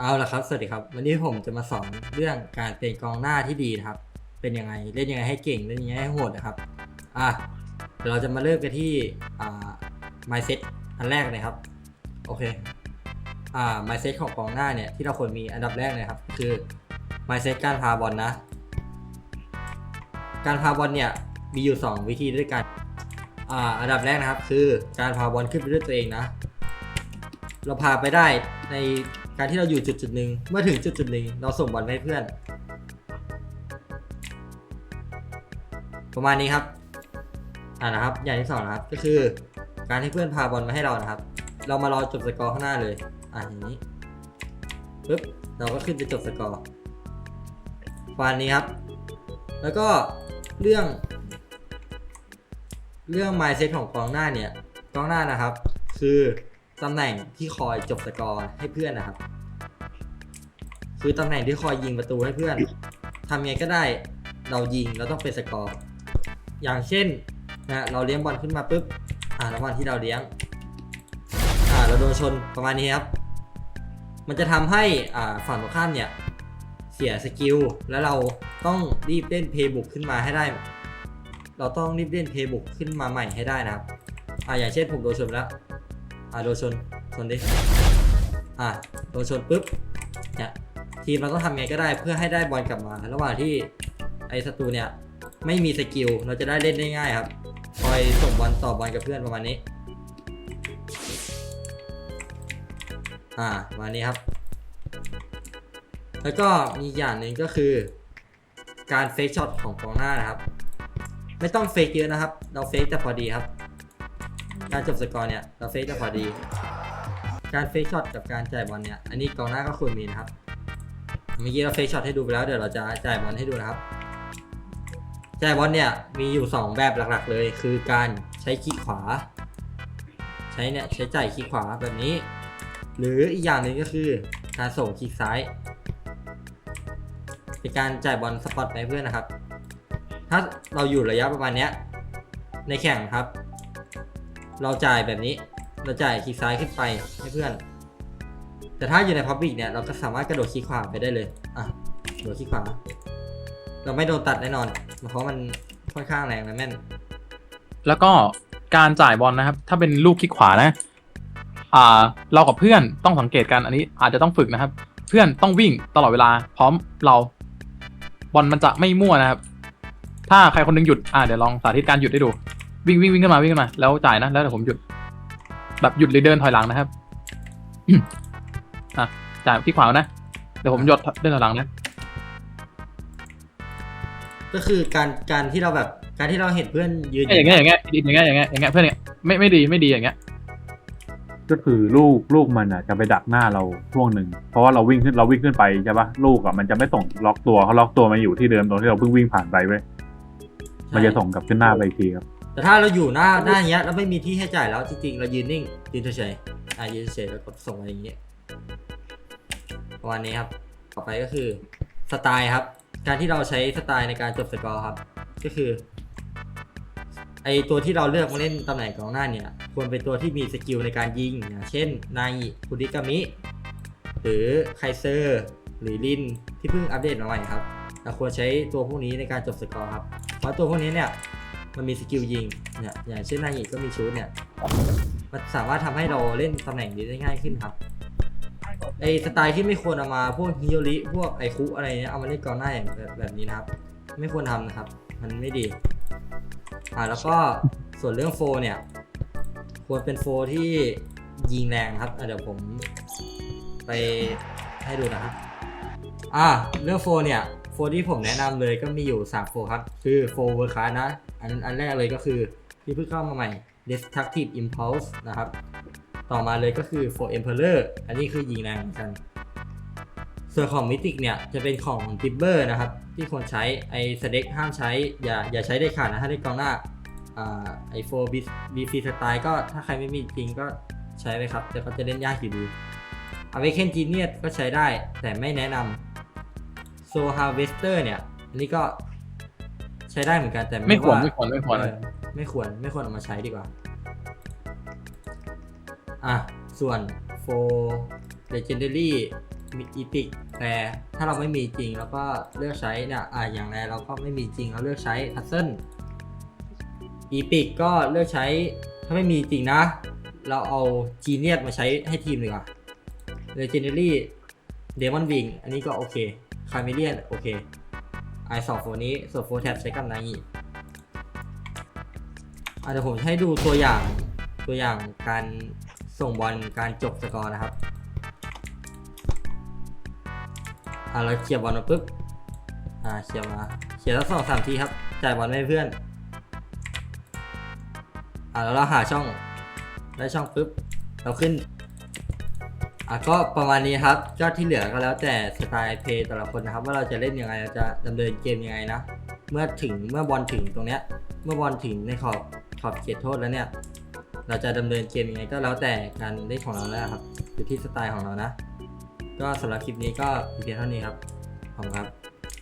เอาละครับ สวัสดีครับ วันนี้ผมจะมาสอนเรื่องการเป็นกองหน้าที่ดีนะครับ เป็นยังไง เล่นยังไงให้เก่ง เล่นยังไงให้โหดนะครับ อะเดี๋ยวเราจะมาเริ่มกันที่อ่า mindset อันแรกเลยครับ โอเค อ่า mindset ของกองหน้าเนี่ยที่เราควรมีอันดับแรกเลยครับ คือ mindset การพาบอลนะ การพาบอลเนี่ยมีอยู่ 2 วิธีด้วยกัน อ่า อันดับแรกนะครับ คือการพาบอลขึ้นไปด้วยตัวเองนะ เราพาไปได้ใน การที่เราอยู่จุดจุดหนึ่งเมื่อถึงจุดจุดหนึ่งเราส่งบอลให้เพื่อน ประมาณนี้ครับอ่านะครับ อย่างที่สองนะครับ ก็คือ การให้เพื่อนพาบอลมาให้เรานะครับ เรามารอจบสกอร์ข้างหน้าเลย อ่าอย่างนี้ปึ๊บเราก็ขึ้นไปจบสกอร์ประมาณนี้ครับ แล้วก็เรื่อง เรื่อง mindset ของกองหน้าเนี่ยกองหน้านะครับ คือตำแหน่งที่คอยจบสกอร์ให้เพื่อนนะครับ คือตำแหน่งที่คอยยิงประตูให้เพื่อนทำไงก็ได้เรายิงเราต้องเป็นสกอร์ อย่างเช่นนะเราเลี้ยงบอลขึ้นมาปุ๊บอ่าระหว่างที่เราเลี้ยงอ่าเราโดนชนประมาณนี้ครับ มันจะทำให้อ่าฝั่งตรงข้ามเนี่ยเสียสกิลแล้วเราต้องรีบเล่นเพย์บุกขึ้นมาให้ได้ เราต้องรีบเล่นเพย์บุกขึ้นมาใหม่ให้ได้นะครับอ่าอย่างเช่นผมโดนชนแล้วอ่าโดนชนชนดิอ่าโดนชนปุ๊บเนี่ย ทีมเราต้องทำไงก็ได้เพื่อให้ได้บอลกลับมา ระหว่างที่ไอ้ศัตรูเนี่ยไม่มีสกิลเราจะได้เล่นได้ง่ายครับคอยส่งบอลต่อบอลกับเพื่อนประมาณนี้ อ่าประมาณนี้ครับ แล้วก็มีอย่างหนึ่งก็คือ การเฟกช็อตของกองหน้านะครับ ไม่ต้องเฟกเยอะนะครับ เราเฟกแต่พอดีครับ การจบสกอร์เนี่ยเราเฟกแต่พอดี การเฟกช็อตกับการจ่ายบอลเนี่ยอันนี้กองหน้าก็ควรมีนะครับ เมื่อกี้เราเฟกช็อตให้ดูไปแล้วเดี๋ยวเราจะจ่ายบอลให้ดูนะครับ จ่ายบอลเนี่ยมีอยู่ 2 แบบหลักๆ เลย คือการใช้คลิกขวา ใช้เนี่ยใช้จ่ายคลิกขวาแบบนี้ หรืออีกอย่างหนึ่งก็คือการส่งคลิกซ้ายเป็นการจ่ายบอลสปอตไปเพื่อนนะครับ ถ้าเราอยู่ระยะประมาณเนี้ยในแข่งครับ เราจ่ายแบบนี้เราจ่ายคลิกซ้ายขึ้นไปให้เพื่อน แต่ถ้าอยู่ในพับบิกเนี่ยเราก็สามารถกระโดดคลิกขวาไปได้เลย อะกระโดดคลิกขวา เราไม่โดนตัดแน่นอน เพราะมันค่อนข้างแรงนะแม่น แล้วก็การจ่ายบอลนะครับ ถ้าเป็นลูกคลิกขวานะ อ่า เรากับเพื่อนต้องสังเกตกันอันนี้อาจจะต้องฝึกนะครับ เพื่อนต้องวิ่งตลอดเวลา พร้อมเราบอลมันจะไม่มั่วนะครับ ถ้าใครคนหนึงหยุดอ่าเดี๋ยวลองสาธิตการหยุดให้ดู วิ่งวิ่งวิ่งขึ้นมาวิ่งขึ้นมา แล้วจ่ายนะแล้วเดี๋ยวผมหยุด แบบหยุดหรือเดินถอยหลังนะครับ อะจ่ายคลิกขวานะ เดี๋ยวผมหยดเดินถอยหลังนะก็คือการการที่เราแบบการที่เราเห็นเพื่อนยืนอย่างเงี้ยอย่างเงี้ยอย่างเงี้ยอย่างเงี้ยอย่างเงี้ยเพื่อนเนี่ยไม่ไม่ดีไม่ดีอย่างเงี้ยก็คือลูกลูกมันอะจะไปดักหน้าเราช่วงหนึ่งเพราะว่าเราวิ่งขึ้นเราวิ่งขึ้นไปใช่ปะลูกอะมันจะไม่ส่งล็อกตัวเขาล็อกตัวมาอยู่ที่เดิมตรงที่เราเพิ่งวิ่งผ่านไปเว้ยมันจะส่งกลับขึ้นหน้าไปอีกทีครับแต่ถ้าเราอยู่หน้าหน้าอย่างเงี้ยแล้วไม่มีที่ให้จ่ายแล้วจริงๆเรายืนนิ่งยืนเฉยๆอะยืนเฉยๆแล้วกดส่งอะไรอย่างเงี้ย ประมาณนี้ครับ ต่อไปก็คือสไตล์ครับ การที่เราใช้สไตล์ในการจบสกอร์ครับ ก็คือไอตัวที่เราเลือกมาเล่นตำแหน่งกองหน้าเนี่ยควรเป็นตัวที่มีสกิลในการยิงอย่างเช่นนายคุดิกามิ หรือไคเซอร์หรือลินที่เพิ่งอัปเดตมาใหม่ครับเราควรใช้ตัวพวกนี้ในการจบสกอร์ครับเพราะตัวพวกนี้เนี่ยมันมีสกิลยิงเนี่ยอย่างเช่นนายก็มีชูดเนี่ยมันสามารถทำให้เราเล่นตำแหน่งนี้ได้ง่ายขึ้นครับ ไอสไตล์ที่ไม่ควรเอามาพวกฮิโยริพวกไอคุอะไรเนี่ยเอามาเล่นกองหน้าอย่างแบบแบบนี้นะครับ ไม่ควรทำนะครับ มันไม่ดี อ่าแล้วก็ส่วนเรื่องโฟเนี่ย ควรเป็นโฟที่ยิงแรงครับเดี๋ยวผมไปให้ดูนะครับอ่าเรื่องโฟเนี่ยโฟที่ผมแนะนำเลยก็มีอยู่3โฟครับ คือโฟเวอร์ค s นะ อันอันแรกเลยก็คือที่เพิ่งเข้ามาใหม่ destructive impulse นะครับ ต่อมาเลยก็คือโฟ emperor อันนี้คือยิงแรงเหมือนกัน ส่วนของมิติกเนี่ยจะเป็นของทิบเบอร์นะครับ ที่ควรใช้ไอสเด็กห้ามใช้ อย่าอย่าใช้ได้ขาดนะถ้าได้กองหน้าอ่าไอโฟบีบีฟีสไตล์ก็ถ้าใครไม่มีจริงก็ใช้ไปครับ แต่ก็จะเล่นยากอยู่ดีอเวเคนจีเนียก็ใช้ได้แต่ไม่แนะนำโซฮาเวสเตอร์เนี่ยอันนี้ก็ใช้ได้เหมือนกันแต่ไม่ควราไม่ควรไม่ควรเออไม่ควรไม่ควรเอามาใช้ดีกว่า อะ ส่วนโฟ Legendary มีอีพิกแต่ถ้าเราไม่มีจริงแล้วก็เลือกใช้เนี่ยอ่าอย่างไรเราก็ไม่มีจริงเราเลือกใช้พัซเซิลอีพิกก็เลือกใช้ถ้าไม่มีจริงนะ เราเอาจีเนียสมาใช้ให้ทีมดีกว่า Legendary Demon Wing อันนี้ก็โอเค c a m e l e o n โอเคไอสองโฟนี้ส่วนโฟแท็บใช้กับนางีอาจจะเดี๋ยวผมให้ดูตัวอย่างตัวอย่างการ ส่งบอลการจบสกอร์นะครับอ่าเราเคลียร์บอลมาปุ๊บอ่าเคลียร์มาเคลียร์แล้วสองสามทีครับจ่ายบอลให้เพื่อนอ่าแล้วเราหาช่องได้ช่องปุ๊บเราขึ้นอะก็ประมาณนี้ครับก็ที่เหลือก็แล้วแต่สไตล์เพย์แต่ละคนนะครับ ว่าเราจะเล่นยังไงเราจะดำเนินเกมยังไงนะเมื่อถึงเมื่อบอลถึงตรงเนี้ยเมื่อบอลถึงในขอบขอบเขตโทษแล้วเนี่ย เราจะดำเนินเกมยังไงก็แล้วแต่การเล่นของเราแล้วครับอยู่ที่สไตล์ของเรานะ ก็สำหรับคลิปนี้ก็เพียงเท่านี้ครับขอบคุณครับ